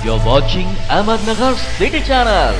You're watching Ahmednagar City Channel.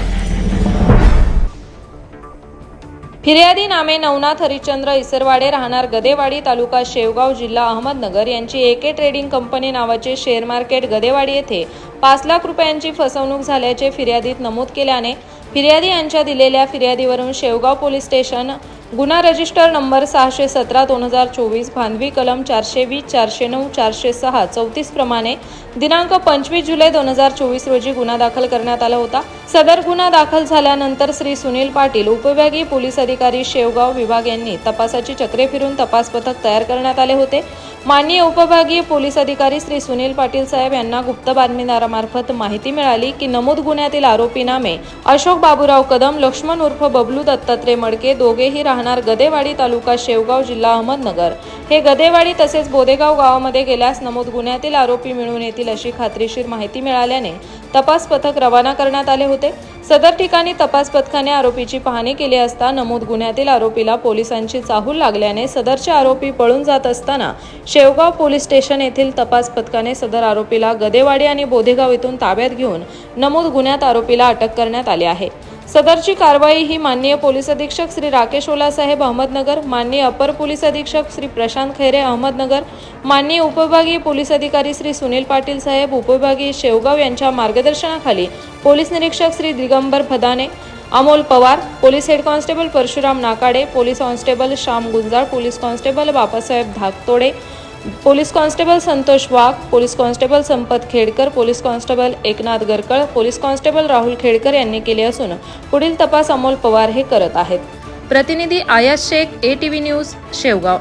फिर्यादी नामे नवनाथ हरिश्चंद्र इसरवाडे राहणार गदेवाडी तालुका शेवगाव जिल्हा अहमदनगर यांची एके ट्रेडिंग कंपनी नावाचे शेअर मार्केट गदेवाडी येथे पाच लाख रुपयांची फसवणूक झाल्याचे फिर्यादीत नमूद केल्याने फिर्यादी यांच्या दिलेल्या फिर्यादीवरून शेवगाव पोलीस स्टेशन गुन्हा रजिस्टर नंबर सहाशे सतरा दोन हजार चोवीस भांडवी कलम चारशे वीस चारशे नऊ चारशे सहा चौतीस प्रमाणे दिनांक पंचवीस जुलै दोन हजार चोवीस रोजी गुन्हा दाखल करण्यात आला होता. सदर गुन्हा दाखल झाल्यानंतर श्री सुनील पाटील उपविभागीय पोलीस अधिकारी शेवगाव विभाग यांनी तपासाची चक्रे फिरून तपास पथक तयार करण्यात आले होते. माननीय उपविभागीय पोलीस अधिकारी श्री सुनील पाटील साहेब यांना गुप्त बातमीदारामार्फत माहिती मिळाली की नमूद गुन्ह्यातील आरोपी नामे अशोक बाबूराव कदम लक्ष्मण उर्फ बबलू दत्तात्रय मडके दोघेही राह राहणार गदेवाडी तालुका शेवगाव जिल्हा अहमदनगर. हे गदेवाडी तसेच बोदेगाव गावामध्ये गेल्यास नमूद गुन्ह्यातील आरोपी मिळून येतील अशी खात्रीशीर माहिती मिळाल्याने तपास पथक रवाना करण्यात आले होते. सदर ठिकाणी तपास पथकाने आरोपीची पाहणी केली असता नमूद गुन्ह्यातील आरोपीला पोलिसांची चाहूल लागल्याने सदरचे आरोपी पळून जात असताना शेवगाव पोलीस स्टेशन येथील तपास पथकाने सदर आरोपीला गदेवाडी आणि बोधेगाव येथून ताब्यात घेऊन नमूद गुन्ह्यात आरोपीला अटक करण्यात आली आहे. सदरची कारवाई ही माननीय पोलीस अधीक्षक श्री राकेश ओलासाहेब अहमदनगर माननीय अपर पोलीस अधीक्षक श्री प्रशांत खैरे अहमदनगर माननीय उपविभागीय पोलीस अधिकारी श्री सुनील पाटील साहेब उपविभागीय शेवगाव यांच्या मार्गदर्शनाखाली पोलीस निरीक्षक Shri Digambar Bhadane Amol Pawar police head constable Parshuram Nakade police constable Shyam Gunjal police constable Babasaheb Dhaktode police constable Santosh Wagh police constable Sampat Khedkar police constable Eknath Garkal police constable Rahul Khedkar यांनी केले असून पुढील तपास अमोल पवार हे करत आहेत. प्रतिनिधी Ayas Shaikh A T V news Shevgaon.